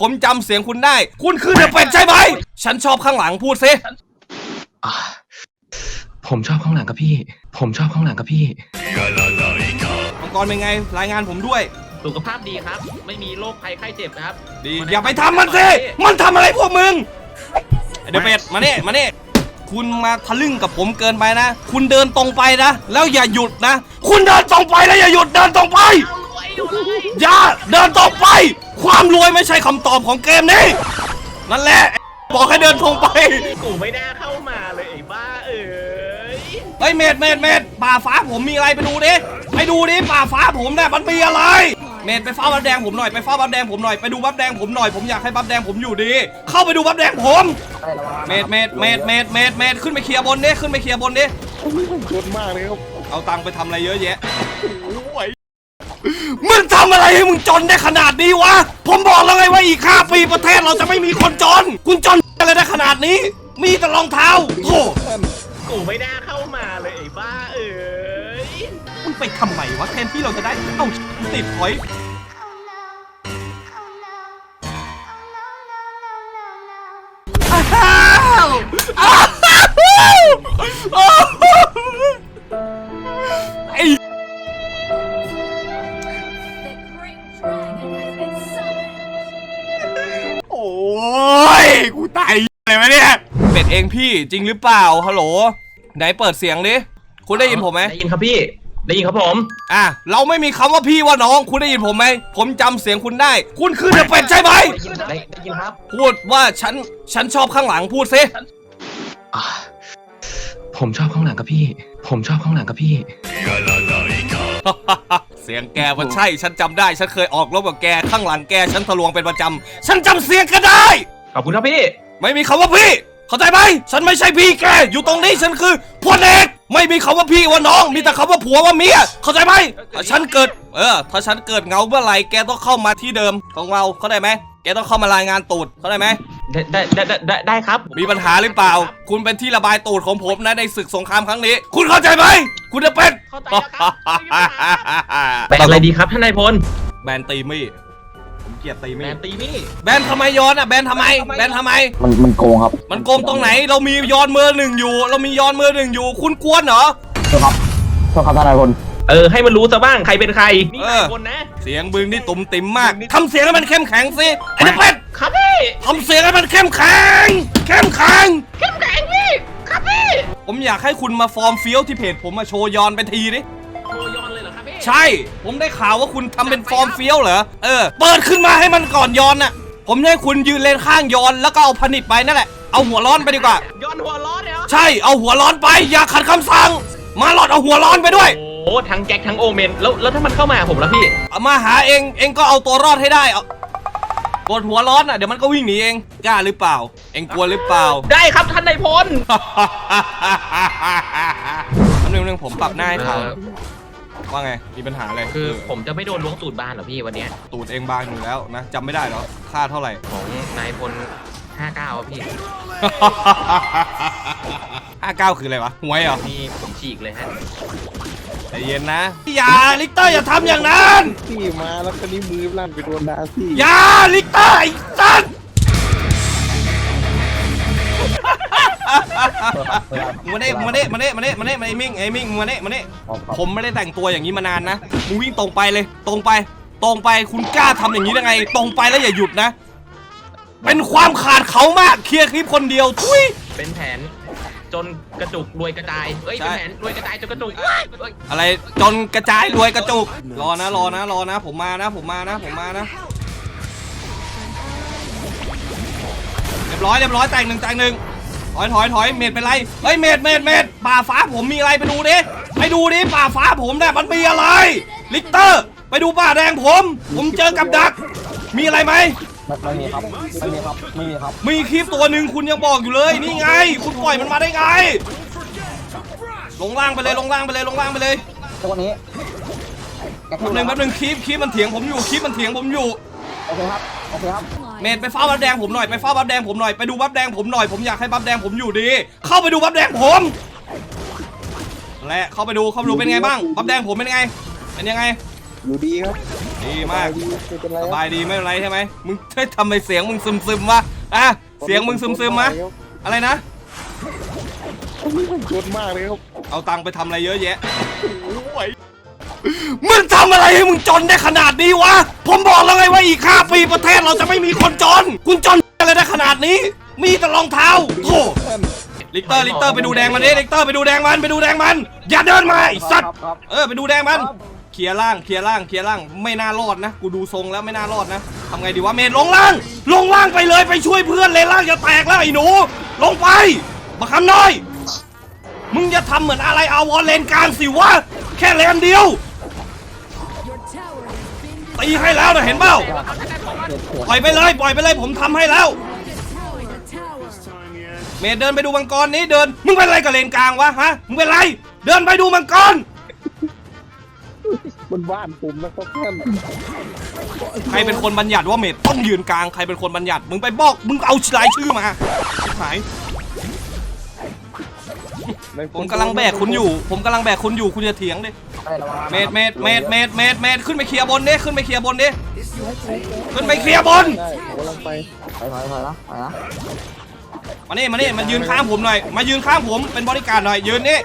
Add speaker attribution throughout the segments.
Speaker 1: ผมจำเสียงคุณได้ คุณคือเดอะเป็ดใช่ไหม ฉันชอบข้างหลังพูดซิ
Speaker 2: อ่าผมชอบข้างหลังกับพี่ ผมชอบข้างหลังกับพี่
Speaker 1: มังกรเป็นไง รายงานผมด้วย
Speaker 3: สุขภาพดีครับ ไม่มีโรคภัยไข้เจ็บนะครับ
Speaker 1: ดีอย่าไปทำมันสิ มันทำอะไรพวกมึงไอ้เดอะเป็ดมาเนี่ยมาเนี่ยคุณมาทะลึ่งกับผมเกินไปนะ คุณเดินตรงไปนะ แล้วอย่าหยุดนะ คุณเดินตรงไปแล้วอย่าหยุดเดินตรงไปอ ย่าเดินตรงไป ความรวยไม่ใช่คำตอบของเกมนี้ นั่นแหละ บอกให้เดินตรงไป
Speaker 3: กูไม่น่าเข้ามาเลยไอ้บ้าเอ้ย
Speaker 1: เฮ้ยเมดเมดเมดป่าฟ้าผมมีอะไรไปดูดิ ไปดูดิป่าฟ้าผมเนี่ยมันมีอะไร เมดไปเฝ้าบัฟแดงผมหน่อย ไปเฝ้าบัฟแดงผมหน่อย ไปดูบัฟแดงผมหน่อย ผมอยากให้บัฟแดงผมอยู่ดี เข้าไปดูบัฟแดงผม เมดเมดเมดเมดเมดเมดขึ้นไปเคลียร์บนดิ ขึ้นไปเคลียร์บนดิ
Speaker 4: ผมจนมากเลยครับ
Speaker 1: เอาตังค์ไปทำอะไรเยอะแยะ มึงทำอะไรให้มึงจนได้ขนาดนี้วะ ผมบอกแล้วไงว่าอีกห้าปีประเทศเราจะไม่มีคนจน คุณจนอะไรได้ขนาดนี้ มีแต่รองเท้าโธ่
Speaker 3: กูไม่น่าเข้ามาเลยไอ้บ้าเอ้ย
Speaker 1: มึงไปทำไมวะแทนที่เราจะได้เอ้าติดพอย ยกูตายอะไรวะเนี่ยเป็ดเองพี่จริงหรือเปล่าฮัลโหลไหนเปิดเสียงดิคุณได้ยินผมไหม
Speaker 3: ได้ยินครับพี่ ได้ยินครับผม
Speaker 1: อะเราไม่มีคำว่าพี่ว่าน้อง คุณได้ยินผมไหมผมจำเสียงคุณได้ คุณคือเดอะเป็ดใช่ไหม
Speaker 3: ได้ได้ยินครับ
Speaker 1: พูดว่าฉันฉันชอบข้างหลังพูดซิ
Speaker 2: อ่าผมชอบข้างหลังกับพี่ ผมชอบข้างหลังกับพี่
Speaker 1: เสียงแกมันใช่ ฉันจำได้ ฉันเคยออกรบกับแกข้างหลังแก ฉันทะลวงเป็นประจำฉันจำเสียงแกได้
Speaker 3: ขอบคุณครับพี่
Speaker 1: ไม่มีคำว่าพี่ เข้าใจไหมฉันไม่ใช่พี่แก อยู่ตรงนี้ฉันคือพลเอกไม่มีคำว่าพี่ว่าน้อง มีแต่คำว่าผัวว่าเมีย เข้าใจไหมถ้าฉันเกิด เออ ถ้าฉันเกิดเหงาเมื่อไหร่แกต้องเข้ามาที่เดิมของเรา เข้าใจไหมแกต้องเข้ามารายงานตูด เข้าใจไหม
Speaker 3: ได้ได้ได้ได้ได้ได้ครับ
Speaker 1: มีปัญหาหรือเปล่า คุณเป็นที่ระบายตูดของผมนะในศึกสงครามครั้งนี้ คุณเข้าใจไหม คุณจะเป็น
Speaker 3: เข้าใจแล้วครับ แบนอะไรดีครับท่านนายพล
Speaker 1: แบนตีมี่ ผมเกลียดตี
Speaker 3: แบ
Speaker 1: มี่
Speaker 3: นตีมี่
Speaker 1: แบนทำไมย้อนอะแบนทำไมแบนทำไม
Speaker 4: มันมันโกงครับ
Speaker 1: มันโกงตรงไหนเรามีย้อนมือหนึ่งอยู่ เรามีย้อนมือหนึ่งอยู่ คุณกวนเหรอ
Speaker 4: โทษครับโทษครับท่านนายพล
Speaker 3: เออให้มันรู้ซะบ้างใครเป็นใครนี่นายพลนะ
Speaker 1: เสียงบึงนี่ตุ่มติ่มมากทำเสียงให้มันเข้มแข็งสิไอ้เด็กเป็ด
Speaker 3: ครับพี่
Speaker 1: ทำเสียงให้มันเข้มแข็งเข้มแข็ง
Speaker 3: เข้มแข็งพี่ครับพี่
Speaker 1: ผมอยากให้คุณมาฟอร์มเฟี้ยวที่เพจผมมาโชว์ยอนไปทีดิ ใช่ ผมได้ข่าวว่าคุณทำเป็นฟอร์มเฟี้ยวเหรอ เออ เปิดขึ้นมาให้มันก่อนยอนน่ะ ผมจะให้คุณยืนเลนข้างยอนแล้วก็เอาผนิตไปนั่นแหละ เอาหัวร้อนไปดีกว่า
Speaker 3: ย้อนหัวร้อนเลยเหรอ
Speaker 1: ใช่ เอาหัวร้อนไป อย่าขัดคำสั่ง มาหลอดเอาหัวร้อนไปด้วย
Speaker 3: โอ้ทั้งแจ็คทั้งโอเมน แล้วแล้วถ้ามันเข้ามาหาผมแล้วพี่
Speaker 1: เอามาหาเอง เองก็เอาตัวรอดให้ได้เอากดหัวร้อนอะ เดี๋ยวมันก็วิ่งหนีเอง กล้าหรือเปล่า เองกลัวหรือเปล่า
Speaker 3: ได้ครับท่านนายพล
Speaker 1: อันนึงนึงผมปรับหน้าให้เขา
Speaker 3: เออ
Speaker 1: ว่าไง มีปัญหาอะไร
Speaker 3: คือผมจะไม่โดนล้วงตูดบ้านเหรอพี่วันเนี้ย
Speaker 1: ตูดเองบางอยู่แล้วนะจำไม่ได้เหรอค่าเท่าไหร่
Speaker 3: ของนายพล59อะพี่
Speaker 1: ห้าเก้าคืออะไรวะหวยเหรอ
Speaker 3: นี่ผมฉีกเลยฮะ
Speaker 1: ใจเย็นนะอย่าลิกเตอร์อย่าทำอย่างนั้น
Speaker 4: ที่มาแล้วก็นี้มือลั่นไปโดนดาซี่
Speaker 1: อย่าลิกเตอร์ไอ้สัส มาเน่มาเน่มาเน่มาเน่มาเน่มาไอ้มิ่งไอ้มิ่งมาเน่มาเน่ผมไม่ได้แต่งตัวอย่างนี้มานานนะมึงวิ่งตรงไปเลย ตรงไป ตรงไปคุณกล้าทำอย่างนี้ได้ไง ตรงไปแล้วอย่าหยุดนะ เป็นความขาดเขามากเคลียร์คลิปคนเดียวทุย
Speaker 3: เป็นแผน จนกระจุกรวยกระจายเอ้ย
Speaker 1: ใช่
Speaker 3: เป็นแผนรวยกระจายจนกระจุกเอ้ยเอ้ย
Speaker 1: อะไรจนกระจายรวยกระจุกรอนะรอนะรอนะ ผมมานะผมมานะผมมานะเรียบร้อยเรียบร้อยแต่งหนึ่งแต่งหนึ่ง ถอยถอยถอยเมดเป็นไรเฮ้ยเมดเมดเมดป่าฟ้าผมมีอะไรไปดูดิไปดูดิป่าฟ้าผมเนี่ยมันมีอะไร ลิกเตอร์ ไปดูป่าแดงผม ผมเจอกับดัก มีอะไรไหม
Speaker 4: ไม่ไม่มีครับไม่มีครับไม่มีครับ
Speaker 1: มีคลิปตัวหนึ่งคุณยังบอกอยู่เลยนี่ไง คุณปล่อยมันมาได้ไง ลงล่างไปเลยลงล่างไปเลยลงล่างไปเลย
Speaker 4: เจ้าวันนี้แก
Speaker 1: แป๊บหนึงแป๊บหนึงคลิปคลิปมันเถียงผมอยู่คลิปมันเถียงผมอยู่
Speaker 4: โอเคครับโอเคครับ
Speaker 1: เมดไปเฝ้าบัฟแดงผมหน่อยไปเฝ้าบัฟแดงผมหน่อยไปดูบัฟแดงผมหน่อยผมอยากให้บัฟแดงผมอยู่ดี เข้าไปดูบัฟแดงผมและเข้าไปดูเข้าไปดูเป็นไงบ้างบัฟแดงผมเป็นไงเป็นยังไง
Speaker 4: อยู่ดีครับ
Speaker 1: ดีมาก
Speaker 4: ไม่เป็นไร
Speaker 1: สบายดีไม่เป็นไรใช่ไหมมึงเฮ้ยทำไมเสียงมึงซึมซึมๆวะอะเสียงมึงซึมซึมๆมะอะไรนะ
Speaker 4: นี่มันชดมากเลยครับ
Speaker 1: เอาตังค์ไปทำอะไรเยอะแยะมึงทำอะไรให้มึงจนได้ขนาดนี้วะ ผมบอกแล้วไงว่าอีกห้าปีประเทศเราจะไม่มีคนจน คุณจนอะไรได้ขนาดนี้ มีแต่รองเท้าโธ่ลิกเตอร์ลิกเตอร์ไปดูแดงมันดิลิกเตอร์ไปดูแดงมันไปดูแดงมัน อย่าเดินมาไอ้สัตว์
Speaker 4: ครับ
Speaker 1: เออไปดูแดงมันเคลียร์ล่างเคลียร์ล่างเคลียร์ล่างไม่น่ารอดนะ กูดูทรงแล้วไม่น่ารอดนะทำไงดีวะเมนลงล่าง ลงล่างไปเลยไปช่วยเพื่อนเลยล่างจะแตกแล้วไอ้หนู ลงไปมาคำน้อย มึงจะทำเหมือนอะไรอาวอลเลนกลางสิวะแค่เลนเดียว ตีให้แล้วนะเห็นเปล่าปล่อยไปเลยปล่อยไปเลยผมทำให้แล้ว เมดเดินไปดูมังกรนี้เดิน มึงเป็นอะไรกับเลนกลางวะฮะมึงเป็นไรเดินไปดูมังกร
Speaker 4: มันบ้านผมนะครับท่าน
Speaker 1: ใครเป็นคนบัญญัติว่าเมดต้องยืนกลางใครเป็นคนบัญญัติมึงไปบอกมึงเอารายชื่อมาชิบหาย ผมกำลังแบกคุณอยู่ ผมกำลังแบกคุณอยู่ คุณจะเถียงดิ
Speaker 4: ได้ระวัง
Speaker 1: เมดเมดเมดเมดเมดเมดขึ้นไปเคลียร์บนดิ ขึ้นไปเคลียร์บนดิ ขึ้นไปเคลียร์บน
Speaker 4: ได้ผมกำลังไปไปถอยถอยนะถอยนะ
Speaker 1: มานี่มานี่มายืนข้างผมหน่อย มายืนข้างผม เป็นบริการดหน่อย ยืนนี่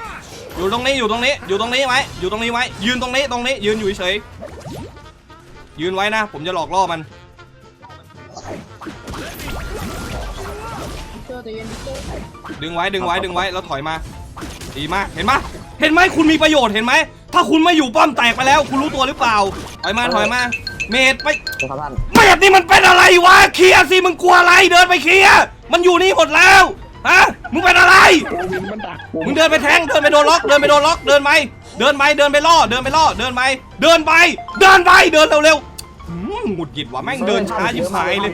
Speaker 1: อยู่ตรงนี้ อยู่ตรงนี้ อยู่ตรงนี้ไว้ อยู่ตรงนี้ไว้ ยืนตรงนี้ ตรงนี้ ยืนอยู่เฉยๆยืนไว้นะ ผมจะหลอกล่อมัน ดึงไว้ ดึงไว้ ดึงไว้ แล้วถอยมา ดีมาก เห็นไหมเห็นไหมคุณมีประโยชน์เห็นไหม ถ้าคุณไม่อยู่ป้อมแตกไปแล้ว คุณรู้ตัวหรือเปล่า ถอยมาถอยมา เมดไป
Speaker 4: เดี๋ยวครับท่าน
Speaker 1: เมดนี่มันเป็นอะไรวะ เคลียร์สิมึงกลัวอะไรเดินไปเคลียร์มันอยู่นี่หมดแล้ว ฮะ มึงเป็นอะไร
Speaker 4: โควินมันดักผม
Speaker 1: มึงเดินไปแทง เดินไปโดนล็อก เดินไปโดนล็อก เดินไป เดินไป เดินไปล่อ เดินไปล่อ เดินไป เดินไป เดินไป เดินเร็วๆหืมหงุดหงิดว่ะแม่งเดินช้ายิบหายเลย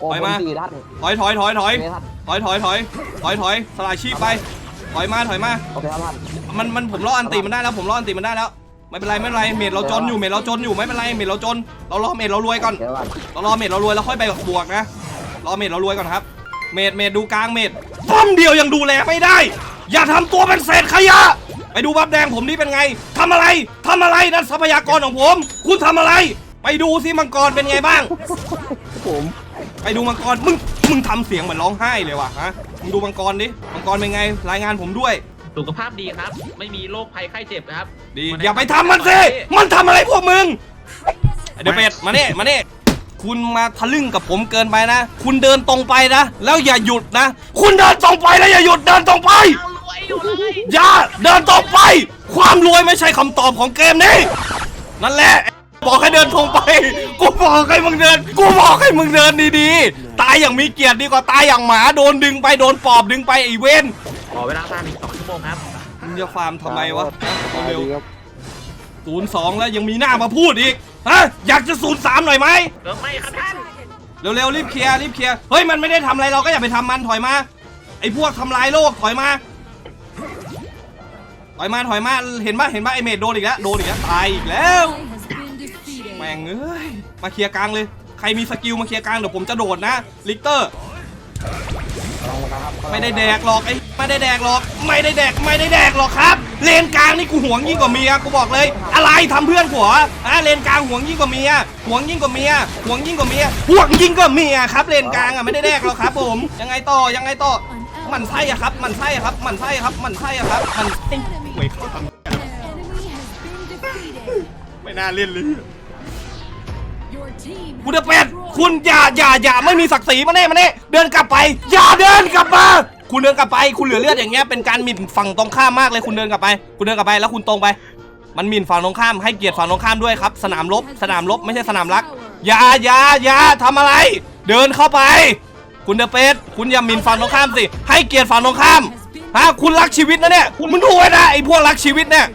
Speaker 4: โอ้
Speaker 1: ถอย
Speaker 4: ผม
Speaker 1: มา
Speaker 4: สี่ท่าน
Speaker 1: ถอยถอยถอยถอย
Speaker 4: โอเคท่าน
Speaker 1: ถอยถอยถอยถอยถอยสลายชีพไป ถอยมาถอยมา
Speaker 4: โอเคครับท่าน
Speaker 1: มันมันผมล่ออันติมันได้แล้วผมล่ออันติมันได้แล้ว ไม่เป็นไรไม่เป็นไรเมดเราจนอยู่เมดเราจนอยู่ไม่เป็นไรเมดเราจน เรารอเมดเรารวยก่อน
Speaker 4: เดี๋ยวก่อน
Speaker 1: เรารอเมดเรารวยแล้วค่อยไปบวกนะรอเมดเรารวยก่อนครับ เมดเมดดูกลางเมดป้อมเดียวยังดูแลไม่ได้ อย่าทำตัวเป็นเศษขยะ ไปดูบับแดงผมนี่เป็นไงทำอะไรทำอะไรนั่นทรัพยากรของผม คุณทำอะไร ไปดูสิมังกรเป็นไงบ้าง
Speaker 4: ผม
Speaker 1: ไปดูมังกร มึง มึงทำเสียงเหมือนร้องไห้เลยว่ะฮะ มึงดูมังกรดิ มังกรเป็นไง รายงานผมด้วย
Speaker 3: สุขภาพดีครับ ไม่มีโรคภัยไข้เจ็บครับ
Speaker 1: ดีอย่าไปทำมันสิ มันทำอะไรพวกมึง เดี๋ยวเป็ด มาเนี่มาเนี่คุณมาทะลึ่งกับผมเกินไปนะ คุณเดินตรงไปนะ แล้วอย่าหยุดนะ คุณเดินตรงไปแล้วอย่าหยุด เดินตรงไป
Speaker 3: เอารวยอยู่เลย
Speaker 1: อย่าเดินตรงไป ความรวยไม่ใช่คำตอบของเกมนี้ นั่นแหละ บอกให้เดินตรงไป กูบอกให้มึงเดิน กูบอกให้มึงเดินดีๆ ตายอย่างมีเกียรติดีกว่าตายอย่างหมาโดนดึงไปโดนปอบดึงไปไอ้เว้น
Speaker 3: ขอเวลาทานอีกสองชั่วโมงครับ
Speaker 1: มึงจะฟาร์มทำไมวะ
Speaker 4: สวัส
Speaker 1: เร็ว
Speaker 4: ดีครับ
Speaker 1: ศูนย์สองแล้วยังมีหน้ามาพูดอีก ฮะ อยากจะศูนย์สามหน่อยไหม
Speaker 3: เออไม่ครับท่าน
Speaker 1: เร็วๆรีบเคลียร์รีบเคลียร์ เฮ้ยมันไม่ได้ทำอะไรเราก็อย่าไปทำมันถอยมา ไอ้พวกทำลายโลกถอยมา ถอยมาถอยมาเห็นปะเห็นปะไอเมดโดนอีกแล้วโดนอีกแล้วตายอีกแล้ว แม่งเอ้ยมาเคลียร์กลางเลย ใครมีสกิลมาเคลียร์กลางเดี๋ยวผมจะโดดนะลิกเตอร์
Speaker 4: ลองนะครับ
Speaker 1: ไม่ได้แดกหรอกไอ้ไม่ได้แดกหรอก ไม่ได้แดกไม่ได้แดกหรอกครับ เลนกลางนี่กูหวงยิ่งกว่าเมียกูบอกเลย อะไรทำเพื่อนผัวอะเลนกลางหวงยิ่งกว่าเมียหวงยิ่งกว่าเมียหวงยิ่งกว่าเมียหวงยิ่งกว่าเมียครับ เลนกลางอะไม่ได้แดกหรอกครับ ผมยังไงต่อยังไงต่อหมันไส้อะครับหมันไส้อะครับหมันไส้อะครับหมันไส้อะครับหมันไส้หวยเข้าทำไม่น่าเล่นเลย คุณจะเป็ดคุณอย่าอย่าอย่าไม่มีศักดิ์ศรีมาเน่มาเน่เดินกลับไป อย่าเดินกลับมา คุณเดินกลับไป คุณเหลือเลือดอย่างเงี้ยเป็นการหมิ่นฝั่งตรงข้ามมากเลยคุณเดินกลับไป คุณเดินกลับไปแล้วคุณตรงไป มันหมิ่นฝั่งตรงข้ามให้เกียรติฝั่งตรงข้ามด้วยครับ สนามรบสนามรบไม่ใช่สนามรัก อย่าอย่าอย่าทำอะไร เดินเข้าไป คุณเดอะเป็ดคุณอย่าหมิ่นฝั่งตรงข้ามสิให้เกียรติฝั่งตรงข้ามฮะคุณรักชีวิตนะเนี่ยมึงดูไว้นะไอ้พวกรักชีวิตเนี่ย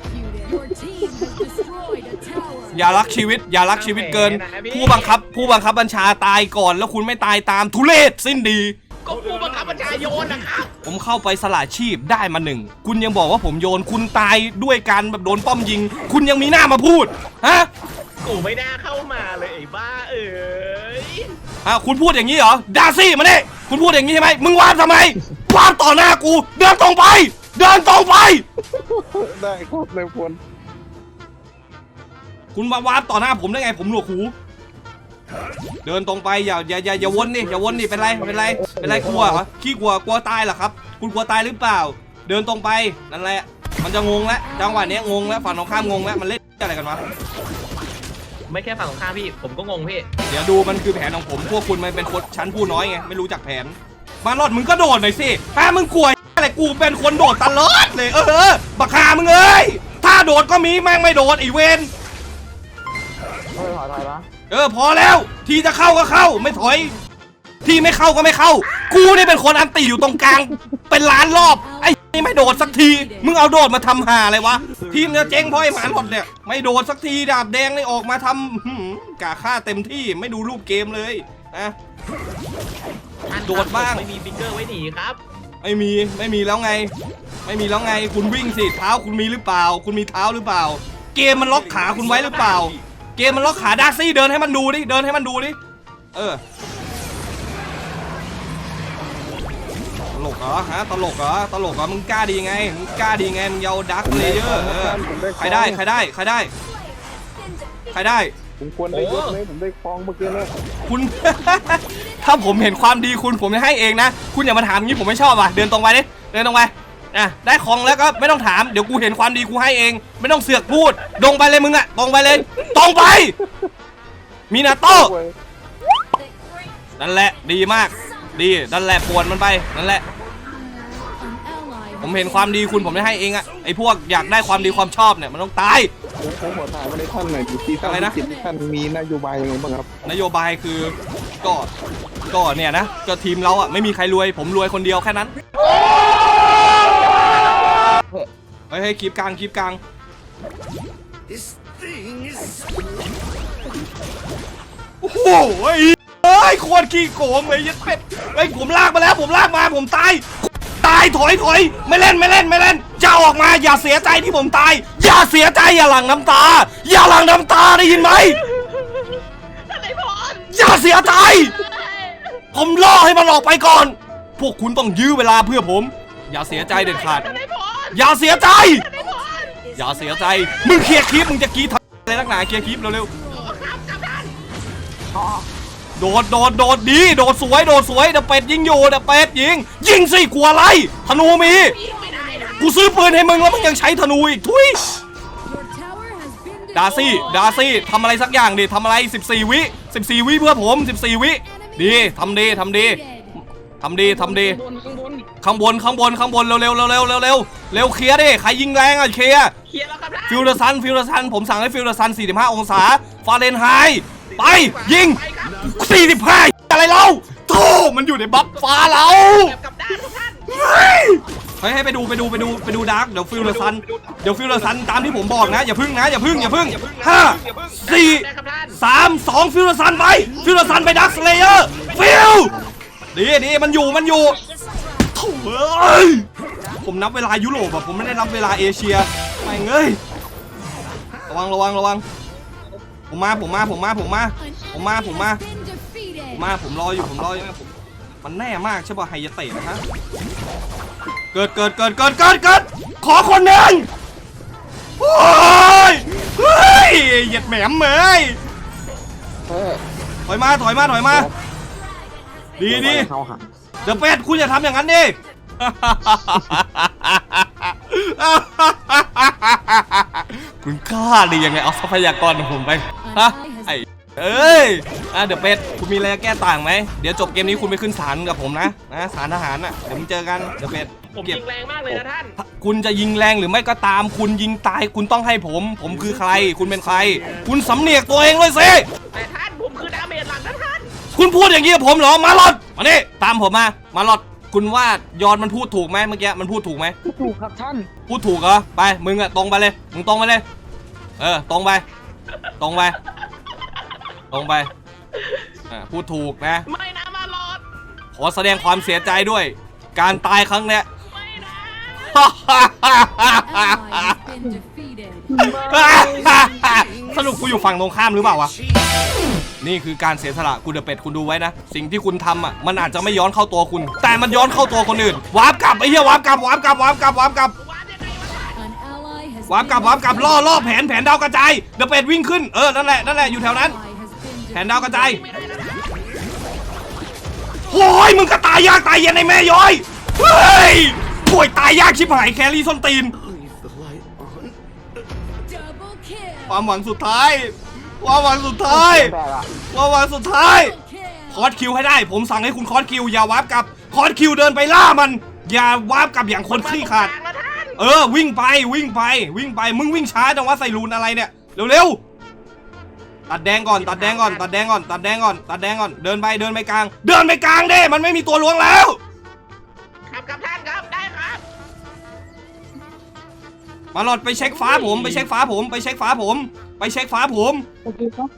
Speaker 1: อย่ารักชีวิต อย่ารักชีวิตเกิน ผู้บังคับ ผู้บังคับบัญชาตายก่อน แล้วคุณไม่ตายตามทุเรศสิ้นดี
Speaker 3: ก็ผู้บังคับบัญชาโยนนะครับ
Speaker 1: ผมเข้าไปสละชีพได้มาหนึ่ง คุณยังบอกว่าผมโยน คุณตายด้วยการแบบโดนป้อมยิง คุณยังมีหน้ามาพูด ฮะ
Speaker 3: กูไม่น่าเข้ามาเลยไอ้บ้าเอ้ย
Speaker 1: ฮะคุณพูดอย่างนี้เหรอ ดาซี่มาเนี่ยคุณพูดอย่างนี้ใช่ไหมมึงวาดทำไมวาดต่อหน้ากู เดินตรงไป เดินตรงไป
Speaker 4: ได้ครับนายพล
Speaker 1: คุณมาวาร์ปต่อหน้าผมได้ไงผมหนวกหูเดินตรงไปอย่าอย่าอย่าอย่าวนดิอย่าวนดิเป็นไรเป็นไรเป็นไรกลัวเหรอขี้กลัวกลัวตายเหรอครับ คุณกลัวตายหรือเปล่า เดินตรงไปนั่นแหละ มันจะงงแล้วจังหวะเนี้ยงงแล้วฝั่งตรงข้ามงงแล้วมันเล่นอะไรกันวะ
Speaker 3: ไม่แค่ฝั่งของข้ามพี่ผมก็งงพี่
Speaker 1: เดี๋ยวดูมันคือแผนของผมพวกคุณมันเป็นคนชั้นผู้น้อยไงไม่รู้จักแผน มารอดมึงก็โดดหน่อยสิถ้ามึงกลัวอะไรกูเป็นคนโดดตลอดเลย เออบักฮามึงเอ้ยถ้าโดดก็มีแม่งไม่โดดไอีเวน
Speaker 4: เฮ้ยถอยถอยนะ
Speaker 1: เออพอแล้ว ทีจะเข้าก็เข้าไม่ถอย ที่ไม่เข้าก็ไม่เข้า กูนี่เป็นคนอันตีอยู่ตรงกลาง เป็นล้านรอบ ไอ้นี่ไม่โดดสักที มึงเอาโดดมาทำหาอะไรวะ ทีมเนี่ยเจ๊งเพราะไอ้หมานหมดเนี่ย ไม่โดดสักทีดาบแดงนี่ออกมาทำหืมกาฆ่าเต็มที่ไม่ดูรูปเกมเลยนะ
Speaker 3: ท่าน
Speaker 1: โดดบ้าง
Speaker 3: ไม่มีฟิกเกอร์ไว้หนีครับ
Speaker 1: ไม่มีไม่มีแล้วไง ไม่มีแล้วไงคุณวิ่งสิเท้าคุณมีหรือเปล่า คุณมีเท้าหรือเปล่า เกมมันล็อกขาคุณไว้หรือเปล่า เกมมันล็อกขาดาร์ซี่เดินให้มันดูดิ เดินให้มันดูดิ เออ ตลกเหรอฮะ ตลกเหรอ ตลกเหรอ มึงกล้าดีไง มึงกล้าดีไง มึงเยาดักเลเยอร์เออใครได้ ใครได้ ใครได้ ใครได้
Speaker 4: ผมควรได้ยศเลยผมได้คลองเมื่อกี้เลย
Speaker 1: คุณ ถ้าผมเห็นความดีคุณผมจะให้เองนะ คุณอย่ามาถามงี้ผมไม่ชอบอะ เดินตรงไปดิ เดินตรงไป อะได้ของแล้วก็ไม่ต้องถามเดี๋ยวกูเห็นความดีกูให้เอง ไม่ต้องเสือกพูดตรงไปเลยมึงอะตรงไปเลยตรงไป มีนาโต้
Speaker 4: เว้ย
Speaker 1: นั่นแหละดีมาก ดีนั่นแหละปวนมันไปนั่นแหละ ผมเห็นความดีคุณผมจะให้เองอะไอ้พวกอยากได้ความดีความชอบเนี่ยมันต้องตาย
Speaker 4: ผมผมขอถามมาในท่านหน่อยอยู่ที่ท่าน
Speaker 1: อะไรนะ
Speaker 4: ที่ท่านมีนโยบายยังไงบ้างครับ
Speaker 1: นโยบายคือก็ก็เนี่ยนะก็ทีมเราอะไม่มีใครรวยผมรวยคนเดียวแค่นั้น เฮ้ยเฮ้ยคลิปกลางคลิปกลางโอ้โหเฮ้ยเฮ้ยโคตรขี้โกงเลยยัดเป็ดเฮ้ยผมลากมาแล้วผมลากมาผมตาย ตายถอยถอยไม่เล่นไม่เล่นไม่เล่นจะออกมาอย่าเสียใจที่ผมตาย อย่าเสียใจอย่าหลั่งน้ำตา อย่าหลั่งน้ำตาได้ยินไหมอย่าเสียใจ ผมล่อให้มันออกไปก่อน พวกคุณต้องยื้อเวลาเพื่อผม อย่าเสียใจเด็ดขาด อ อย่าเสียใจ อย่าเสียใจ มึงเคลียร์คลิปมึงจะกรีดทำอะไรนักหนาเคลียร์คลิปเร็วๆโดดโดดโดดดี โดดสวย โดดสวยเดเป็ดยิงอยู่เดเป็ดยิง ยิงสิกลัวอะไร ธนูมี กูซื้อปืนให้มึงแล้วมึงยังใช้ธนูอีก ทุยดาซี่ ดาซี่ทำอะไรสักอย่างดิทำอะไร 14 วิ 14 วิเพื่อผม 14 วิ ดีทำดีทำดี ทำดีทำดีข้างบนข้างบนข้างบนเร็วเร็วเร็วเร็วเร็วเร็วเร็วเคลียร์ดิใครยิงแรงอะเคลียร์
Speaker 3: เคลียร์แล้วครับท่าน
Speaker 1: ฟิลเดอร์ซันฟิลเดอร์ซันผมสั่งให้ฟิลเดอร์ซัน 45 องศาฟาเรนไฮต์ไปยิง45 อะไรเราโธ่มันอยู่ในบัฟฟ้าเรา
Speaker 3: แบบกับด้านทุกท่าน
Speaker 1: เฮ้ยเฮ้ยให้ไปดูไปดูไปดูไปดูดาร์กเดี๋ยวฟิลเลอร์ซันเดี๋ยวฟิลเลอร์ซันตามที่ผมบอกนะ อย่าพึ่งนะอย่าพึ่งอย่าพึ่งห้าสี่
Speaker 3: ได้ครับท่าน
Speaker 1: สามสองฟิลเลอร์ซันไปฟิลเลอร์ซันไปดักสเลเยอร์ฟิล ดีดีมันอยู่มันอยู่โถ่เอ้ยผมนับเวลายุโรปอะผมไม่ได้นับเวลาเอเชียไม่เงยระวังระวังระวัง ผมมาผมมาผมมาผมมา ผมมาผมมาผมมาผมรออยู่ผมรออยู่มันแน่มากใช่ป่ะไฮยาเตะนะฮะเกิดเกิดเกิดเกิดเกิดเกิดขอคนหนึ่งโอ้ยเฮ้ยเหยียดแหมมเม
Speaker 4: เฮ้ย
Speaker 1: ถอยมาถอยมาถอยมา ดีดี
Speaker 4: เขาหัก
Speaker 1: เดอะเป็ดคุณอย่าทำอย่างนั้นดิ คุณกล้าดียังไงเอาทรัพยากรของผมไปฮะไอ้เอ้ยอะเดี๋ยวเป็ดคุณมีอะไรจะแก้ต่างไหม เดี๋ยวจบเกมนี้คุณไปขึ้นศาลกับผมนะนะศาลทหารน่ะเดี๋ยวมึงเจอกันเดี๋ยวเป็ด
Speaker 3: ผม
Speaker 1: เก็
Speaker 3: ยิ
Speaker 1: บ
Speaker 3: งแรงมากเลยนะท่าน
Speaker 1: คุณจะยิงแรงหรือไม่ก็ตาม คุณยิงตายคุณต้องให้ผม ผมคือใคร คุณเป็นใคร คุณสำเนียกตัวเองด้วยสิ
Speaker 3: คุ
Speaker 1: ณพูดอย่างนี้กับผมเหรอมาหลอดมานี่ตามผมมามาหลอดคุณว่ายอนมันพูดถูกไหมเมื่อกี้มันพูดถูกไหม
Speaker 4: ถูกครับท่าน
Speaker 1: พูดถูกเหรอไปมึงอะตรงไปเลยมึงตรงไปเลย เออตรงไป ตรงไป ตรงไปอ่าพูดถูกนะ
Speaker 3: ไม่นะมาลอด
Speaker 1: ขอแสดงความเสียใจด้วย การตายครั้งเนี้ย
Speaker 3: ไม่นะ
Speaker 1: สรุปกูอยู่ฝั่งตรงข้ามหรือเปล่าวะ นี่คือการเสียสละคุณเดอะเป็ดคุณดูไว้นะ สิ่งที่คุณทำอะมันอาจจะไม่ย้อนเข้าตัวคุณ แต่มันย้อนเข้าตัวคนอื่นวาร์ปกลับไอ้เหี้ยวาร์ปกลับวาร์ปกลับวาร์ปกลับวาร์ปกลับ
Speaker 3: วาดยังไงวะท่าน
Speaker 1: วาร์ปกลับวาร์ปกลับล่อล่อแผนแผนดาวกระจายเดอะเป็ดวิ่งขึ้นเออนั่นแหละนั่นแหละอยู่แถวนั้นแผนดาวกระจายโอ้ยมึงก็ตายยากตายเย็นในแม่ย้อย เฮ้ยป่วยตายยากชิบหายแครี่ส้นตีน
Speaker 5: Double kill.
Speaker 1: ความหวังสุดท้าย ความหวังสุดท้าย
Speaker 4: แตกอะ
Speaker 1: ความหวังสุดท้าย
Speaker 5: Kill.
Speaker 1: คอร์สคิวให้ได้ ผมสั่งให้คุณคอร์สคิวอย่าวาร์ปกลับ คอร์สคิวเดินไปล่ามัน อย่าวาร์ปกลับอย่างคนขี้ขาด
Speaker 3: แล้วท่าน
Speaker 1: เออ วิ่งไปวิ่งไปวิ่งไป มึงวิ่งช้าจังวะใส่รูนอะไรเนี่ย เร็วๆ ตัดแดงก่อน ตัดแดงก่อน ตัดแดงก่อน ตัดแดงก่อน ตัดแดงก่อน เดินไปเดินไปกลาง เดินไปกลางเด้มันไม่มีตัวล้วงแล้ว
Speaker 3: ครับครับท่านครับได้ครับ
Speaker 1: มาหลอดไปเช็คฟ้าผมไปเช็คฟ้าผมไปเช็คฟ้าผม ไปเช็คฟ้าผม
Speaker 4: โอเคครับ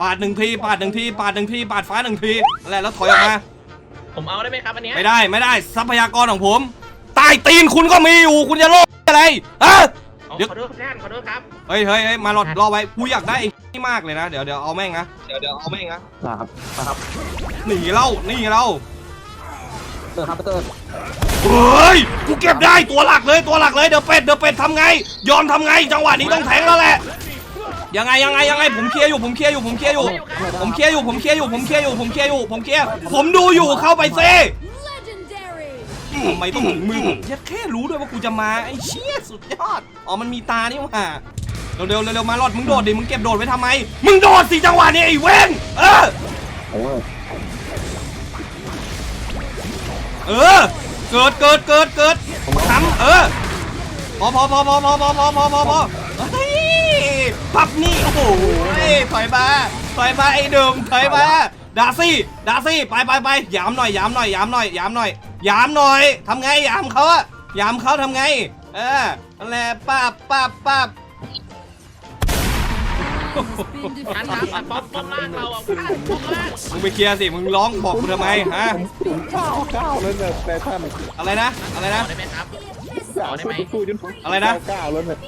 Speaker 1: ปาดหนึ่งทีปาดหนึ่งทีปาดหนึ่งทีปาดฟ้าหนึ่งทีนั่นแหละแล้วถอยออกมา
Speaker 3: ผมเอาได้ไหมครับอันเนี้ย
Speaker 1: ไม่ได้ไม่ได้ทรัพยากรของผมใต้ตีนคุณก็มีอยู่คุณจะโลภอะไรฮะ
Speaker 3: เอา
Speaker 1: เดี๋ยว
Speaker 3: ขอโทษครับท่านขอโทษครับ
Speaker 1: เฮ้ยเฮ้ยเฮ้ยมาหลอดรอไว้กูอยากได้ไอ้นี่มากเลยนะเดี๋ยวเดี๋ยวเอาแม่งนะเดี๋ยวเดี๋ยวเอาแม่งนะ
Speaker 4: ครับครับ
Speaker 1: หนีเล่านี่เล่า
Speaker 4: เตอร์ครับเตอร์
Speaker 1: เฮ้ย กูเก็บได้ตัวหลักเลยตัวหลักเลยเดอะเป็ดเดอะเป็ดทำไง ยอมทำไง จังหวะนี้ต้องแทงแล้วแหละ ยังไงยังไงยังไงผมเคลียร์อยู่ผมเคลียร์อยู่ผมเคลียร์อยู่ ผมเคลียร์อยู่ผมเคลียร์อยู่ผมเคลียร์อยู่ผมเคลียร์อยู่ผมเคลียร์ผมดูอยู่เข้าไปเซ่
Speaker 5: Legendary.
Speaker 1: ทำไมต้องถึงมือผมยัดแค่รู้ด้วยว่ากูจะมาไอ้เชี่ยสุดยอด อ๋อมันมีตานี่หว่าเร็วเร็วเร็วๆมาหลอดมึงโดดดิมึงเก็บโดดไว้ทำไม มึงโดดสิจังหวะนี้ไอ้เว้นเออ เออ เกิดเกิดเกิดเกิดทำเออ พอพอพอพอพอพอพอพอพอพอเฮ้ยปับนี่ โอ้โหถอยมาถอยมาไอ้เดิมถอยมาดาซี่ ดาซี่ ไปไปไปยามหน่อยยามหน่อยยามหน่อยยามหน่อยยามหน่อยทำไงยามเขาอะยามเขาทำไง เออนั่นแหละป้าบป้าบป้า บ
Speaker 5: Been
Speaker 3: ท่าน
Speaker 5: defeated.
Speaker 3: ครับป๊อปป๊อปล่างเราอะท่านป๊อปล่าง
Speaker 1: มึงไปเคลียร์สิ มึงร้องบอกกูทำไมฮะ
Speaker 4: ผมก้าวก้าวแล้วเนี่ยแต่ท่าน
Speaker 1: อะไรนะ อะไรนะ
Speaker 3: เอาได้ไหมครับ
Speaker 4: ก้าว
Speaker 3: เอาได้ไหม
Speaker 4: สู้จนผม
Speaker 1: อะไรนะ
Speaker 4: ก้าวแล้วเนี่ย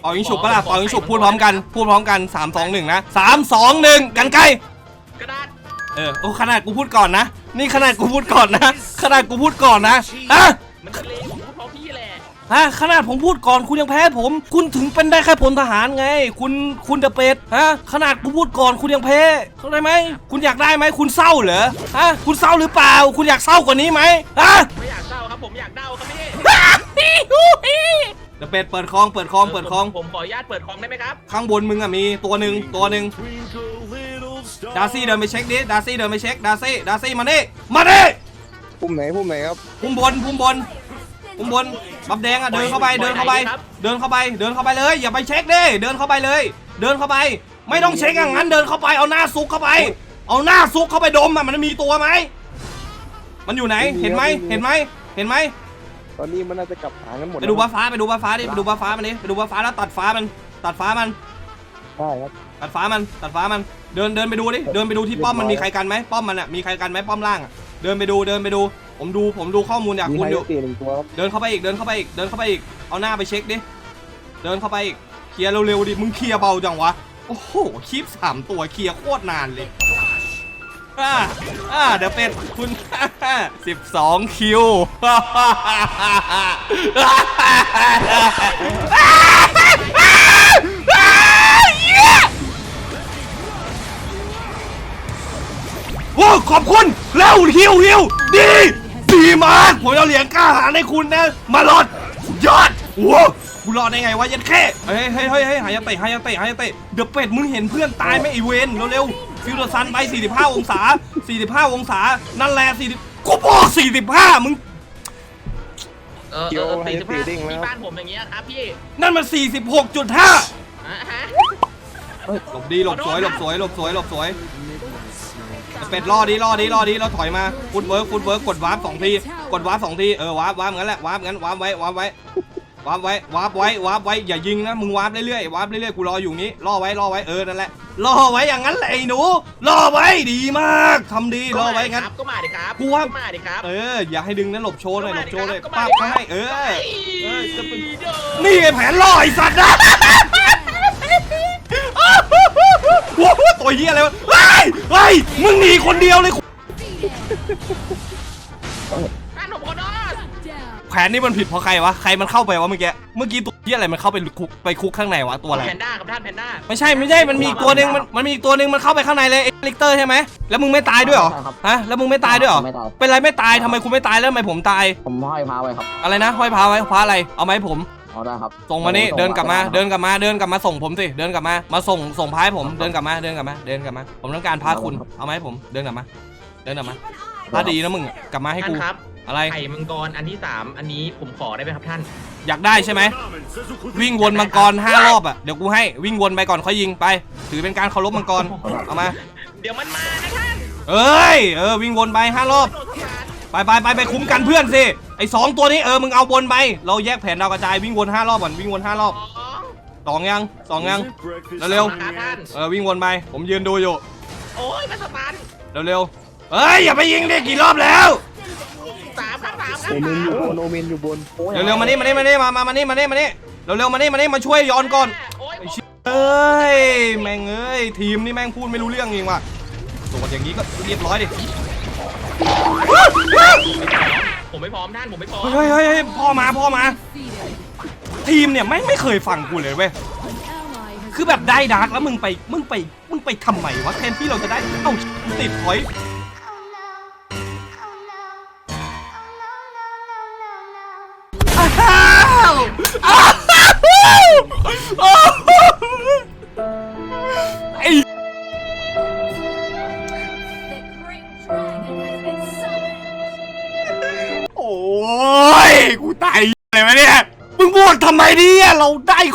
Speaker 1: เป่ายิงฉุบปะล่ะเป่ายิงฉุบพูดพร้อมกัน พูดพร้อมกัน 3 2 1 นะ 3 2 1 กันใกล้
Speaker 3: กระดาษ
Speaker 1: เออ โอ้ ขนาดกูพูดก่อนนะ นี่ขนาดกูพูดก่อนนะ ขนาดกูพูดก่อนนะฮะ
Speaker 3: มันทะเลผมพูดเพราะพี่แหละ
Speaker 1: ฮะขนาดผมพูดก่อนคุณยังแพ้ผม คุณถึงเป็นได้แค่พลทหารไง คุณคุณเดอะเป็ดฮะขนาดกูพูดก่อนคุณยังแพ้เข้าใจไหมคุณอยากได้ไหมคุณเศร้าเหรอฮะคุณเศร้าหรือเปล่า คุณอยากเศร้ากว่านี้ไหมฮะ
Speaker 3: ไม่อยากเศร้าครับผมอยากเดาครับพี่
Speaker 1: เดอะเป็ดเปิดคลองเปิดคลองเปิดคลอง
Speaker 3: ผมขออนุญาตเปิดคลองได้ไหมครับ
Speaker 1: ข้างบนมึงอะมีตัวหนึ่งตัวหนึ่งดาร์ซี่เดินไปเช็คดิดาร์ซี่เดินไปเช็คดาร์ซี่ดาร์ซี่มานี่มานี่
Speaker 4: ปุ่มไหนปุ่มไหนครับ
Speaker 1: พุ่มบนพุ่มบน พุ่มบนบับแดงอะเดินเข้าไปเดินเข้าไป เดินเข้าไปเดินเข้าไปเลย อย่าไปเช็คดิเดินเข้าไปเลย เดินเข้าไป ไม่ต้องเช็คอย่างนั้นเดินเข้าไปเอาหน้าซุกเข้าไป เอาหน้าซุกเข้าไปดมอะมันมีตัวไหมมันอยู่ไหนเห็นไหมเห็นไหมเห็นไหม
Speaker 4: ตอนนี้มันน่าจะกลับหางกันหมด
Speaker 1: ไปดูบ้าฟ้าไปดูบ้าฟ้าดิไปดูบ้าฟ้ามันดิไปดูบ้าฟ้าแล้วตัดฟ้ามันตัดฟ้ามัน
Speaker 4: ได้ครับ
Speaker 1: ตัดฟ้ามันตัดฟ้ามันเดินเดินไปดูดิเดินไปดูที่ป้อมมันมีใครกันไหมป้อมมันอะมีใครกันไหมป้อมล่างอะเดินไปดูเดินไปดู ผมดูผมดูข้อมูลจาก
Speaker 4: มี
Speaker 1: คุณ
Speaker 4: ไฮ
Speaker 1: อยู่
Speaker 4: ตีหนึ่งตัวครับ
Speaker 1: เดินเข้าไปอีกเดินเข้าไปอีกเดินเข้าไปอีกเอาหน้าไปเช็คดิเดินเข้าไปอีกเคลียร์เร็วๆดิมึงเคลียร์เบาจังวะโอ้โหคลิปสามตัวเคลียร์โคตรนานเลยอ่าอ่าเดี๋ยวเป็นคุณ สิบสองคิว โอ้ขอบคุณแล้วฮิวฮิวดี ดีมากผมจะเหรียญกล้าหาญให้คุณนะ มาหลอดสุดยอดโอ้กูรอดได้ไงวะยันแค่เฮ้ยเฮ้ยเฮ้ยเฮ้ยหายาเตะหายาเตะหายาเตะเดอะเป็ดมึงเห็นเพื่อนตายไหมไอเวนเร็วๆฟิวเดอร์ซันไป 45 องศา 45 องศา นั่นแหละ40กูบอก 45 มึง
Speaker 3: เออเออสี่สิบห้าที่บ้านผมอย่างเงี้ยครับพี่
Speaker 1: นั่นมัน 46.5
Speaker 3: อะฮะ
Speaker 1: หลบดีหลบสวยหลบสวยหลบสวยหลบสวย เป็ดล่อดีล่อดีล่อดีเราถอยมาฟุตเวิร์กฟุตเวิร์กกดวาร์ปสองทีกดวาร์ปสองทีเออวาร์ปวาร์ปงั้นแหละวาร์ปงั้นวาร์ปไว้วาร์ปไว้วาร์ปไว้วาร์ปไว้วาร์ปไว้อย่ายิงนะมึงวาร์ปเรื่อยๆวาร์ปเรื่อยๆกูรออยู่นี้ล่อไว้ล่อไว้เออนั่นแหละล่อไว้อย่างนั้นแหละไอ้หนูล่อไว้ดีมากทำดีล่อไว้งั้น
Speaker 3: ก็มาดิครับ
Speaker 1: กูว่า
Speaker 3: มาดิครับ
Speaker 1: เอออย่าให้ดึงนะหลบโชว์หน่อยหลบโชว์หน่อย
Speaker 3: ก็
Speaker 1: ป้า
Speaker 3: มา
Speaker 1: บ
Speaker 3: ดิครับ
Speaker 1: ให้เออ
Speaker 3: เอ
Speaker 1: เออ
Speaker 3: อ
Speaker 1: จะ
Speaker 3: จะ
Speaker 1: เป็
Speaker 3: เป็นน
Speaker 1: นี่ไงแผนล่อไอ้สัตว์นะ โอ้โหตัวเหี้ยอะไรวะเฮ้ยเฮ้ยมึงหนีคนเดียวเลย
Speaker 3: ท่านผมขอโทษ
Speaker 5: Down.
Speaker 1: แผนนี้มันผิดเพราะใครวะใครมันเข้าไปวะเมื่อกี้เมื่อกี้ตัวที่อะไรมันเข้าไปคุกไปคุกข้างในวะตัวอะไร
Speaker 3: แพนด้าครับท่านแพนด้า
Speaker 1: ไม่ใช่ไม่ใช่มันมีอีกตัวหนึ่งมันมันมีอีกตัวหนึ่งมันเข้าไปข้างในเลยเอ็กลิกเตอร์ใช่ไหมแล้วมึงไม่ตายด้วยเหรอฮะแล้วมึงไม่ตายด้วยเหรอ
Speaker 6: ไม่ตาย
Speaker 1: เป็นไรไม่ตายทำไมคุณไม่ตายแล้วทำไมผมตาย
Speaker 6: ผมห้อยพาไว้ครับ
Speaker 1: อะไรนะห้อยพาไว้พาอะไรเอาไหมาให้ผม
Speaker 6: เอาได้ครับ
Speaker 1: ส่งมานี่
Speaker 6: ส่
Speaker 1: เดินกลับมา
Speaker 6: ครับ
Speaker 1: เดินกลับมาเดินกลับมาส่งผมสิเดินกลับมามาส่งส่งพายผมเดินกลับมาเดินกลับมาเดินกลับมา ผมต้องการพาคุณเอาไหมาให้ผมเดินกลับมา เดินกลับมาพาดีนะมึงอะกลับมาให้
Speaker 3: ท่า
Speaker 1: กู
Speaker 3: นครับ
Speaker 1: อะไร
Speaker 3: ไข่มังกรอันที่สามอันนี้ผมขอได้ไหมครับท่าน
Speaker 1: อยากได้ใช่ไหมวิ่งวนมังกรห้ารอบอะเดี๋ยวกูให้วิ่งวนไปก่อนค่อยยิงไป ถือเป็นการเคารพมังกรเอามา
Speaker 3: เดี๋ยวมันมานะท่าน
Speaker 1: เอ้ยเออวิ่งวนไปห้ารอบ
Speaker 3: โดดสะพาน
Speaker 1: ไปไปไปไปคุ้มกันเพื่อนสิไอ้สองตัวนี้เออมึงเอาวนไปเราแยกแผนดาวกระจายวิ่งวนห้ารอบก่อนวิ่งวนห้ารอบ
Speaker 3: สอง
Speaker 1: สองยังสองยังเร็ว
Speaker 3: ครับท่าน
Speaker 1: เออวิ่งวนไปผมยืนดูอยู่
Speaker 3: โอ้ยมันสตัน
Speaker 1: เร็วๆเฮ้ยอย่าไปยิงดิกี่รอบแล้ว
Speaker 3: สามครับสามครั
Speaker 4: โอบเมนอยู่บนโอเมนอยู่บน
Speaker 6: โอ้ย
Speaker 1: เร็วๆมานี่มานี่มานี่มามามานี่มานี่มานี่เร็วๆมานี่มานี่มาช่วยย้อนก่อน
Speaker 3: โอ้ย
Speaker 1: ไอ้เชี่ยเอ้ยแม่งเอ้ยทีมนี่แม่งพูดไม่รู้เรื่องจริงว่ะสวดอย่างนี้ก็เรียบร้อยดิ
Speaker 3: ผมไม่พร้อมท่านผมไม่พร้อม
Speaker 1: เฮ้ยเฮ้ยเฮ้ยพ่อมาพ่อมา ทีมเนี่ยไม่ไม่เคยฟังกูเลยเว้ย คือแบบได้ดาร์กแล้วมึงไปมึงไปมึงไปทำไมวะแทนที่เราจะได้เอ้าติดพอยต์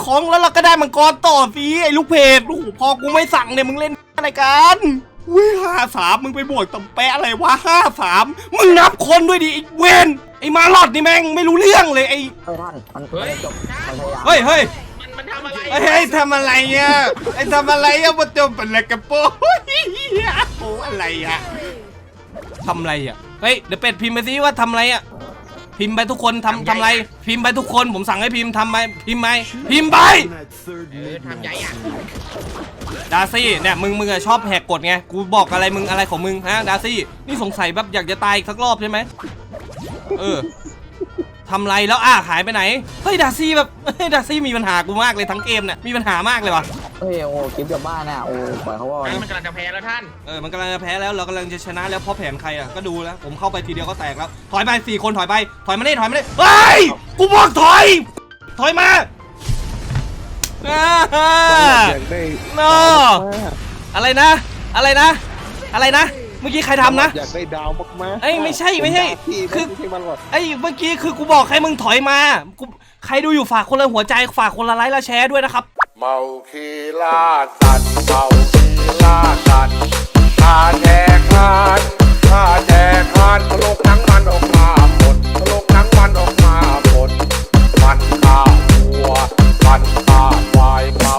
Speaker 1: ของแล้วเราก็ได้มังกรต่อสิไอ้ลูกเพจโอ้โหพอกูไม่สั่งเนี่ยมึงเล่นอะไรกันวิห้าสามมึงไปบวกตำแปะอะไรวะห้าสามมึงนับคนด้วยดิไอ้เวนไอ้มาลอดนี่แม่งไม่รู้เรื่องเลยไอ้
Speaker 6: เฮ้ยท่านมัน
Speaker 3: เฮ้ย
Speaker 6: จบ
Speaker 3: ท่าน
Speaker 6: มันพยายาม
Speaker 1: เฮ้ยเฮ้ย
Speaker 3: มันมันทำอะไร
Speaker 1: เฮ้ยเฮ้ยทำอะไรเนี่ยไอ้ทำอะไรอะมาจมเป็นอะไรกับโป้ยโอ้อะไรอะทำอะไรอะเฮ้ยเดี๋ยวเป็ดพิมพ์ไปสิว่าทำอะไรอะ พิมพ์ไปทุกคนทำทำอะไรพิมพ์ไปทุกคนผมสั่งให้พิมพ์ทำไปพิมพ์ไหมพิมพ์ไป
Speaker 3: เออทำใหญ่อะ
Speaker 1: ดาซี่เนี่ยมึงมึงอะชอบแหกกฎไงกูบอกอะไรมึงอะไรของมึงฮะดาซี่นี่สงสัยแบบอยากจะตายอีกสักรอบใช่ไหมเออ ทำไรแล้วอะหายไปไหน เฮ้ยดาซี่แบบเฮ้ยดาซี่มีปัญหากูมากเลยทั้งเกมเนี่ยมีปัญหามากเลยว่ะ
Speaker 6: เฮ้ยโอ้คลิปกลับบ้านน่ะโอ้ปล่อยเขาว่า
Speaker 3: ท่านมันกำลังจะแพ้แล้วท่าน
Speaker 1: เออมันกำลังจะแพ้แล้วเรากำลังจะชนะแล้วเพราะแผนใครอะก็ดูแล้วผมเข้าไปทีเดียวก็แตกแล้วถอยไปสี่คนถอยไปถอยมานี่ถอยมานี่เฮ้ยกูบอกถอย ถอยมาอ่าฮ่า
Speaker 4: อยากได้
Speaker 1: โน่อะไรนะ อะไรนะ อะไรนะ เมื่อกี้ใครทำนะ
Speaker 4: อยากได้ดาวมากๆ
Speaker 1: เอ้ยไม่ใช่ไม่ใช่คือ
Speaker 4: เไอ้
Speaker 1: เมื่อกี้คือกูบอกให้มึงถอยมากูใครดูอยู่ฝากคนละหัวใจฝากคนละไลค์และแชร์ด้วยนะครับ
Speaker 7: เมาคีลาสัตเมาคีลาสัตว์าแทกคานฆ่าแทกคานทะลกหนังมันออกมาหมดทะลกหนังมันออกมาหมดมันฆ่าวัวมันฆ่าควายเมา